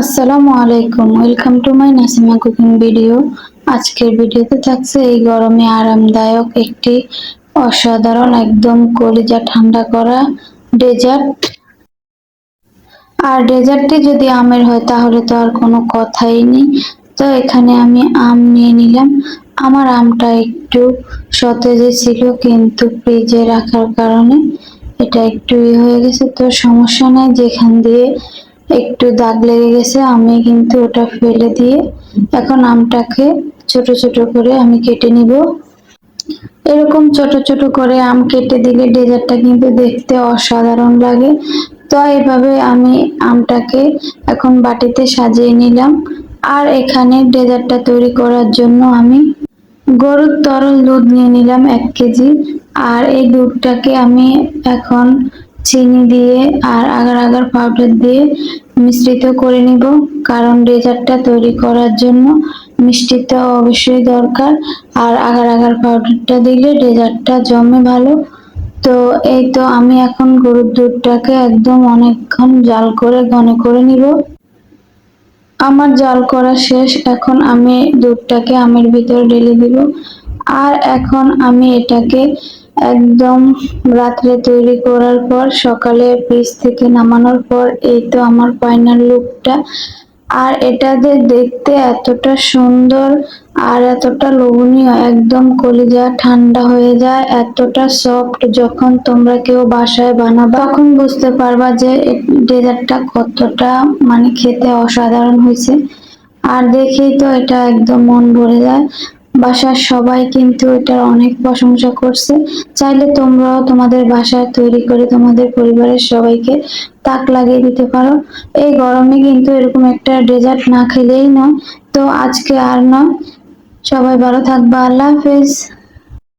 আসসালামু আলাইকুম। Welcome to my Nasima cooking video আজকের ভিডিওতে থাকছে এই গরমে আরামদায়ক একটি অসাধারণ একদম কলিজা ঠান্ডা করা ডেজার্ট আর ডেজার্টটি যদি আমের হয় তাহলে তো আর কোনো কথাই নেই। তো এখানে আমি আম নিয়ে নিলাম। আমার আমটা একটু সতেজে ছিল কিন্তু ফ্রিজে রাখার কারণে এটা একটু ইয়ে হয়ে গেছে। তো সমস্যা নাই, যেখান দিয়ে একটু দাগ লেগে গেছে, আমি কিন্তু ওটা ফেলে দিয়ে এখন আমটাকে ছোট ছোট করে আমি কেটে নিব। এরকম ছোট ছোট করে আম কেটে দিলে ডেজার্টটা কিন্তু দেখতে অসাধারণ লাগে। তো এইভাবে আমি আমটাকে এখন বাটিতে সাজিয়ে নিলাম। আর এখানে ডেজার্টটা তৈরি করার জন্য আমি গরুর তরল দুধ নিয়ে নিলাম এক কেজি। আর এই দুধটাকে আমি এখন চিনি দিয়ে আর আগার আগার পাউডার দিয়ে মিশ্রিত করে নিব। কারণ ডেজার্টটা তৈরি করার জন্য মিষ্টি তো অবশ্যই দরকার। আর আগার আগার পাউডারটা দিলে ডেজার্টটা জমে ভালো। তো এই তো আমি এখন গরুর দুধটাকে একদম অনেকক্ষণ জাল করে ঘন করে নিব। আমার জাল করা শেষ। এখন আমি দুধটাকে আমের ভিতরে ঢেলে দিব। আর এখন আমি এটাকে একদম রাত্রে তৈরি করার পর, সকালে ফ্রিজ থেকে নামানোর পর, এই তো আমার ফাইনাল লুকটা আর এটাতে দেখতে এতটা সুন্দর আর এতটা লোভনীয়, একদম কলিজা ঠান্ডা হয়ে যায়, এতটা সফট যখন তোমরা কেউ বাসায় বানাবা, তখন বুঝতে পারবা যে ডেজার্টটা কতটা মানে খেতে অসাধারণ হয়েছে। আর দেখেই তো এটা একদম মন ভরে যায়। বাসার সবাই কিন্তু এটার অনেক প্রশংসা করছে। চাইলে তোমরাও তোমাদের বাসায় তৈরি করে তোমাদের পরিবারের সবাইকে তাক লাগিয়ে দিতে পারো। এই গরমে কিন্তু এরকম একটা ডেজার্ট না খেলেই নয়। তো আজকে আর নয়। সবাই ভালো থাকবা। আল্লাহ হাফেজ।